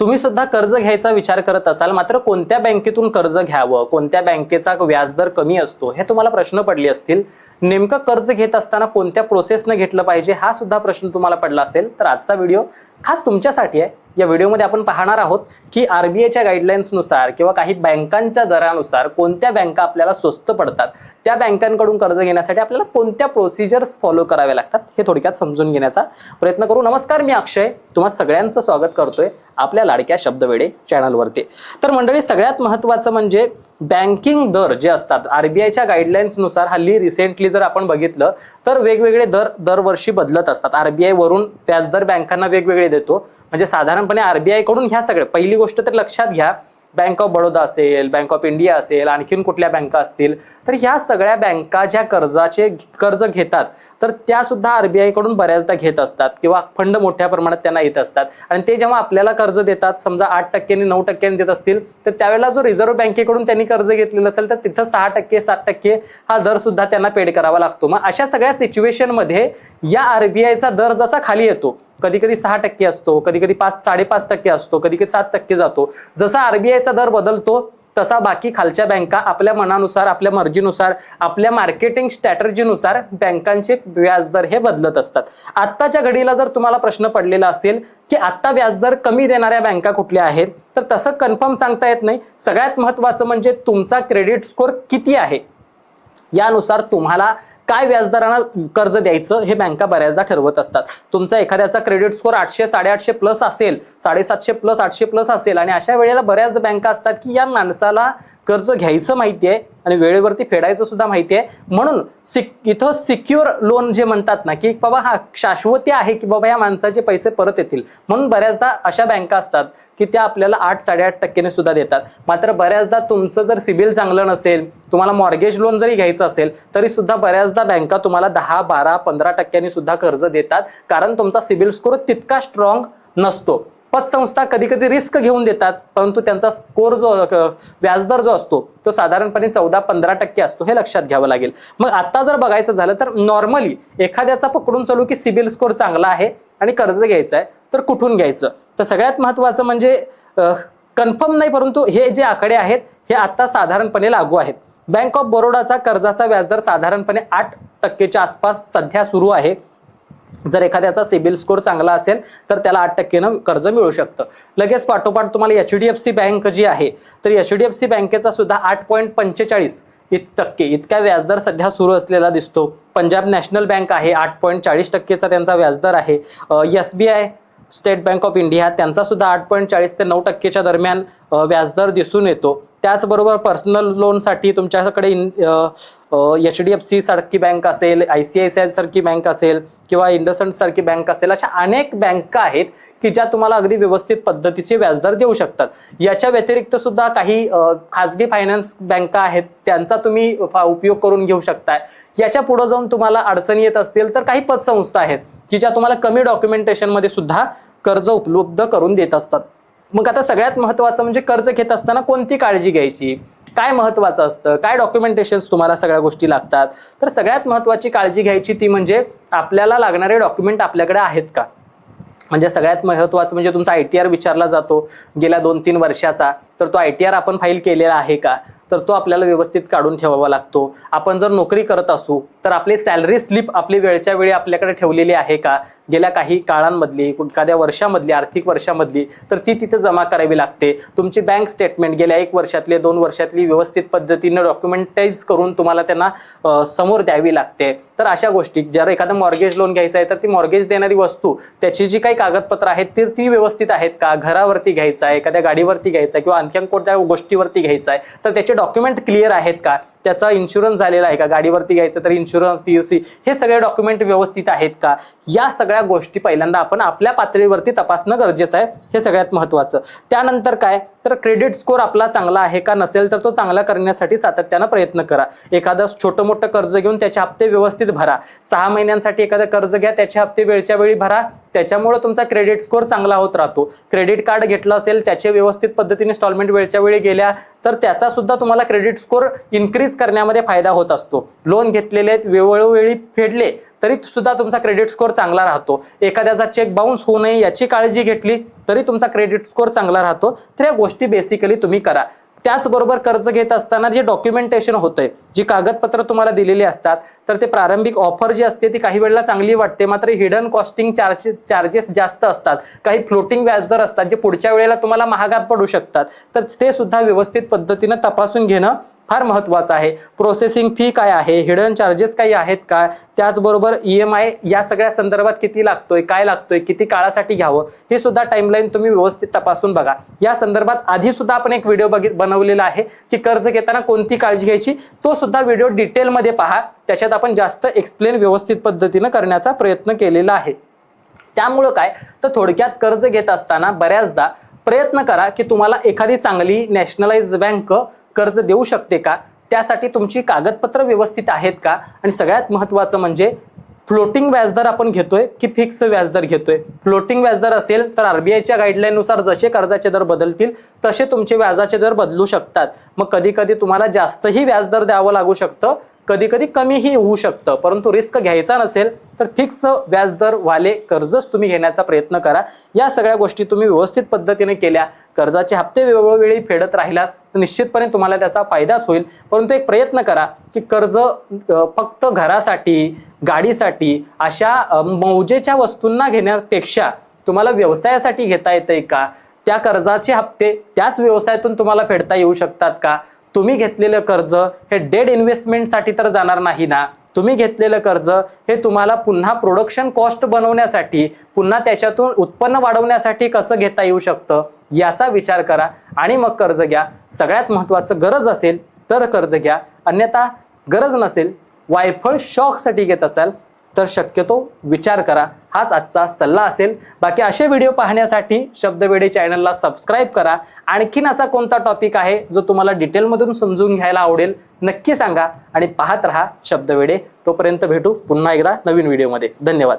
तुम्ही सुद्धा कर्ज घ्यायचा विचार करत असाल मात्र कोणत्या बँकेतून कर्ज घ्यावं कोणत्या बँकेचा व्याजदर कमी असतो हे तुम्हाला प्रश्न पडले असतील. नेमकं कर्ज घेत असताना कोणत्या प्रोसेसनं घेतलं पाहिजे हा सुद्धा प्रश्न तुम्हाला पडला असेल. तर आजचा व्हिडिओ खास तुमच्यासाठी आहे. या व्हिडिओमध्ये आपण पाहणार आहोत की आरबीआयच्या गाईडलाईन्सनुसार किंवा काही बँकांच्या दरानुसार कोणत्या बँका आपल्याला स्वस्त पडतात त्या बँकांकडून कर्ज घेण्यासाठी आपल्याला कोणत्या प्रोसिजर्स फॉलो कराव्या लागतात हे थोडक्यात समजून घेण्याचा प्रयत्न करू. नमस्कार मी अक्षय. तुम्हा सगळ्यांचं स्वागत करतोय. आपल्या लाडक्या शब्दवेडे चॅनलवरती. तर मंडळी सगळ्यात महत्त्वाचं म्हणजे बँकिंग दर जे असतात आरबीआयच्या गाईडलाईन्सनुसार हल्ली रिसेंटली जर आपण बघितलं तर वेगवेगळे दर दरवर्षी बदलत असतात. आरबीआय वरून व्याजदर बँकांना वेगवेगळे देतो. म्हणजे साधारणपणे आरबीआयकडून ह्या सगळ्या पहिली गोष्ट तर लक्षात घ्या बँक ऑफ बडोदा असेल बँक ऑफ इंडिया असेल आणखीन कुठल्या बँका असतील तर ह्या सगळ्या बँका ज्या कर्जाचे कर्ज घेतात तर त्या सुद्धा आरबीआयकडून बऱ्याचदा घेत असतात किंवा फंड मोठ्या प्रमाणात त्यांना येत असतात. आणि ते जेव्हा आपल्याला कर्ज देतात समजा आठ टक्क्यांनी नऊ टक्क्यांनी देत असतील तर त्यावेळेला जो रिझर्व्ह बँकेकडून त्यांनी कर्ज घेतलेलं असेल तर तिथं सहा टक्के सात टक्के हा दर सुद्धा त्यांना पेड करावा लागतो. मग अशा सगळ्या सिच्युएशनमध्ये या आरबीआयचा दर जसा खाली येतो कधी कधी सहा टक्के असतो कधी कधी पाच साडेपाच टक्के असतो कधी कधी सात टक्के जातो. जसा आरबीआयचा दर बदलतो तसा बाकी खालच्या बँका आपल्या मनानुसार आपल्या मर्जीनुसार आपल्या मार्केटिंग स्ट्रॅटर्जीनुसार बँकांचे व्याजदर हे बदलत असतात. आत्ताच्या घडीला जर तुम्हाला प्रश्न पडलेला असेल की आत्ता व्याजदर कमी देणाऱ्या बँका कुठल्या आहेत तर तसं कन्फर्म सांगता येत नाही. सगळ्यात महत्त्वाचं म्हणजे तुमचा क्रेडिट स्कोर किती आहे? यानुसार तुम्हाला काय व्याजदरानं कर्ज द्यायचं हे बँका बऱ्याचदा ठरवत असतात. तुमचा एखाद्याचा क्रेडिट स्कोर आठशे साडेआठशे प्लस असेल साडेसातशे प्लस आठशे प्लस असेल आणि अशा वेळेला बऱ्याच बँका असतात की या माणसाला कर्ज घ्यायचं माहिती आहे आणि वेळेवरती फेडायचं सुद्धा माहिती आहे. म्हणून सिक इथं सिक्युअर लोन जे म्हणतात ना की बाबा हा शाश्वती आहे की बाबा या माणसाचे पैसे परत येतील. म्हणून बऱ्याचदा अशा बँका असतात की त्या आपल्याला आठ साडेआठ टक्क्याने सुद्धा देतात. मात्र बऱ्याचदा तुमचं जर सिबिल चांगलं नसेल तुम्हाला मॉर्गेज लोन जरी घ्यायचं असेल तरी सुद्धा बऱ्याचदा बँका तुम्हाला दहा बारा पंधरा टक्क्यांनी सुद्धा कर्ज देतात. कारण तुमचा सिबिल स्कोर तितका स्ट्रॉंग नसतो. पतसंस्था कधी कधी रिस्क घेऊन देतात परंतु त्यांचा स्कोर जो व्याजदर जो असतो तो साधारणपणे चौदा पंधरा टक्के असतो हे लक्षात घ्यावं लागेल. मग आता जर बघायचं झालं तर नॉर्मली एखाद्याचा पकडून चालू की सिबिल स्कोर चांगला आहे आणि कर्ज घ्यायचं आहे तर कुठून घ्यायचं? तर सगळ्यात महत्त्वाचं म्हणजे कन्फर्म नाही परंतु हे जे आकडे आहेत हे आता साधारणपणे लागू आहेत. बँक ऑफ बरोडाचा कर्जाचा व्याजदर साधारणपणे आठ टक्केच्या आसपास सध्या सुरू आहे. जर एखाद्याचा सिबिल स्कोर चांगला असेल तर त्याला आठ टक्केनं कर्ज मिळू शकतं. लगेच पाठोपाठ तुम्हाला H D F C bank जी आहे तर एच डी एफ सी बँकेचा सुद्धा आठ पॉईंट पंचेचाळीस इत टक्के इतका व्याजदर सध्या सुरू असलेला दिसतो. पंजाब नॅशनल बँक आहे आठ पॉईंट चाळीस टक्केचा त्यांचा व्याजदर आहे. S B I State Bank of India त्यांचा सुद्धा आठ पॉईंट चाळीस ते नऊ टक्केच्या दरम्यान व्याजदर दिसून येतो. त्याचबरोबर पर्सनल लोनसाठी तुमच्याकडे एच डी एफ सी सारखी बँक असेल I C I C I सारखी बँक असेल किंवा इंडसंड सारखी बँक असेल अशा अनेक बँका आहेत की ज्या तुम्हाला अगदी व्यवस्थित पद्धतीचे व्याजदर देऊ शकतात. याच्या व्यतिरिक्त सुद्धा काही खाजगी फायनान्स बँका आहेत त्यांचा तुम्ही फा- उपयोग करून घेऊ शकताय. याच्यापुढे जाऊन तुम्हाला अडचणी येत असतील तर काही पतसंस्था आहेत की ज्या तुम्हाला कमी डॉक्युमेंटेशनमध्ये सुद्धा कर्ज उपलब्ध करून देत असतात. मग आता सगळ्यात महत्वाचं म्हणजे कर्ज घेत असताना कोणती काळजी घ्यायची? काय महत्वाचं असतं? काय डॉक्युमेंटेशन तुम्हाला सगळ्या गोष्टी लागतात? तर सगळ्यात महत्वाची काळजी घ्यायची ती म्हणजे आपल्याला लागणारे डॉक्युमेंट आपल्याकडे आहेत का? म्हणजे सगळ्यात महत्त्वाचं म्हणजे तुमचा आय टी आर विचारला जातो गेल्या दोन तीन वर्षाचा. तर तो आय टी आर आपण फाईल केलेला आहे का? तर तो आपल्याला व्यवस्थित काढून ठेवावा लागतो. आपण जर नोकरी करत असू तर आपली सॅलरी स्लिप आपली वेळच्या वेळी आपल्याकडे ठेवलेली आहे का? गेल्या काही काळांमधली एखाद्या वर्षामधली आर्थिक वर्षामधली तर ती तिथे जमा करावी लागते. तुमची बँक स्टेटमेंट गेल्या एक वर्षातली दोन वर्षातली व्यवस्थित पद्धतीनं डॉक्युमेंटाईज करून तुम्हाला त्यांना समोर द्यावी लागते. तर अशा गोष्टी जर एखादं मॉर्गेज लोन घ्यायचं आहे तर ती मॉर्गेज देणारी वस्तू त्याची जी काही कागदपत्र आहेत ती ती व्यवस्थित आहेत का? घरावरती घ्यायचं आहे एखाद्या गाडीवरती घ्यायचं आहे किंवा आणखी कोणत्या गोष्टीवरती घ्यायचं आहे तर त्याचे डॉक्युमेंट क्लिअर आहेत का? त्याचा इन्शुरन्स झालेला आहे का? गाडीवरती घ्यायचं तर इन्शुरन्स पीयूसी हे सगळे डॉक्युमेंट व्यवस्थित आहेत का? या सगळ्या गोष्टी पहिल्यांदा आपण आपल्या पातळीवरती तपासणं गरजेचं आहे. हे सगळ्यात महत्त्वाचं त्यानंतर काय? तर क्रेडिट स्कोर आपला चांगला आहे का नसेल तर तो चांगला करण्यासाठी सातत्यानं प्रयत्न करा. एखादं छोटं मोठं कर्ज घेऊन त्याचे हप्ते व्यवस्थित भरा. सहा महिन्यांसाठी एखादं कर्ज घ्या त्याचे हप्ते वेळच्या वेळी भरा. त्याच्यामुळे तुमचा क्रेडिट स्कोर चांगला होत राहतो. क्रेडिट कार्ड घेतलं असेल त्याचे व्यवस्थित पद्धतीने इन्स्टॉलमेंट वेळच्या वेळी गेल्या तर त्याचा सुद्धा तुम्हाला क्रेडिट स्कोर इन्क्रीज करण्यामध्ये फायदा होत असतो. लोन घेतलेले आहेत वेळोवेळी फेडले तरी सुद्धा तुमचा क्रेडिट स्कोर चांगला राहतो. एखाद्याचा चेक बाउन्स होऊ नये याची काळजी घेतली तरी तुमचा क्रेडिट स्कोअर चांगला राहतो. तर या गोष्टी बेसिकली तुम्ही करा. त्याचबरोबर कर्ज घेत असताना जे डॉक्युमेंटेशन होतंय जी कागदपत्र तुम्हाला दिलेली असतात तर ते प्रारंभिक ऑफर जी असते ती काही वेळेला चांगली वाटते. मात्र हिडन कॉस्टिंग चार्जेस चार्जेस जास्त असतात. काही फ्लोटिंग व्याजदर असतात जे पुढच्या वेळेला तुम्हाला महागात पडू शकतात. तर ते सुद्धा व्यवस्थित पद्धतीनं तपासून घेणं फार महत्वाचं आहे. प्रोसेसिंग फी काय आहे? हिडन चार्जेस काही आहेत का? त्याचबरोबर ई एम आय या सगळ्या संदर्भात किती लागतोय काय लागतोय किती काळासाठी घ्यावं? हे सुद्धा टाईमलाईन तुम्ही व्यवस्थित तपासून बघा. या संदर्भात आधी सुद्धा आपण एक व्हिडिओ बघित बनवलेला आहे की कर्ज घेताना कोणती काळजी घ्यायची? तो सुद्धा व्हिडिओ डिटेलमध्ये पहा. त्याच्यात आपण जास्त एक्सप्लेन व्यवस्थित पद्धतीनं करण्याचा प्रयत्न केलेला आहे. त्यामुळं काय? तर थोडक्यात कर्ज घेत असताना बऱ्याचदा प्रयत्न करा की तुम्हाला एखादी चांगली नॅशनलाइज बँक कर्ज देऊ शकते का? त्यासाठी तुमची कागदपत्र व्यवस्थित आहेत का? आणि सगळ्यात महत्त्वाचं म्हणजे फ्लोटिंग व्याजदर आपण घेतोय की फिक्स व्याजदर घेतोय? फ्लोटिंग व्याजदर असेल तर आरबीआयच्या गाईडलाईननुसार जसे कर्जाचे दर बदलतील तसे तुमचे व्याजाचे दर बदलू शकतात. मग कधी कधी तुम्हाला जास्तही व्याजदर द्यावं लागू शकतं. कधी कधी कमीही होऊ शकतं. परंतु रिस्क घ्यायचा नसेल तर फिक्स व्याजदर वाले कर्जच तुम्ही घेण्याचा प्रयत्न करा. या सगळ्या गोष्टी तुम्ही व्यवस्थित पद्धतीने केल्या. कर्जाचे हप्ते वेळोवेळी फेडत राहिला तर निश्चितपणे तुम्हाला त्याचा फायदाच होईल. परंतु एक प्रयत्न करा की कर्ज फक्त घरासाठी गाडीसाठी अशा मौजेच्या वस्तूंना घेण्यापेक्षा तुम्हाला व्यवसायासाठी घेता येतंय का? त्या कर्जाचे हप्ते त्याच व्यवसायातून तुम्हाला फेडता येऊ शकतात का? तुम्ही घेतलेलं कर्ज हे डेड इन्व्हेस्टमेंटसाठी तर जाणार नाही ना. तुम्ही घेतलेलं कर्ज हे तुम्हाला पुन्हा प्रोडक्शन कॉस्ट बनवण्यासाठी पुन्हा त्याच्यातून उत्पन्न वाढवण्यासाठी कसं घेता येऊ शकतं? याचा विचार करा आणि मग कर्ज घ्या. सगळ्यात महत्त्वाचं गरज असेल तर कर्ज घ्या. अन्यथा गरज नसेल वायफळ शॉकसाठी घेत असाल तर शक्यतो विचार करा. हाच आजचा सल्ला असेल. बाकी असे व्हिडिओ पाहण्यासाठी शब्दवेडी चॅनलला सबस्क्राईब करा. आणखीन असा कोणता टॉपिक आहे जो तुम्हाला डिटेलमधून समजून घ्यायला आवडेल नक्की सांगा. आणि पाहत राहा शब्दवेडे तोपर्यंत भेटू पुन्हा एकदा नवीन व्हिडिओमध्ये. धन्यवाद.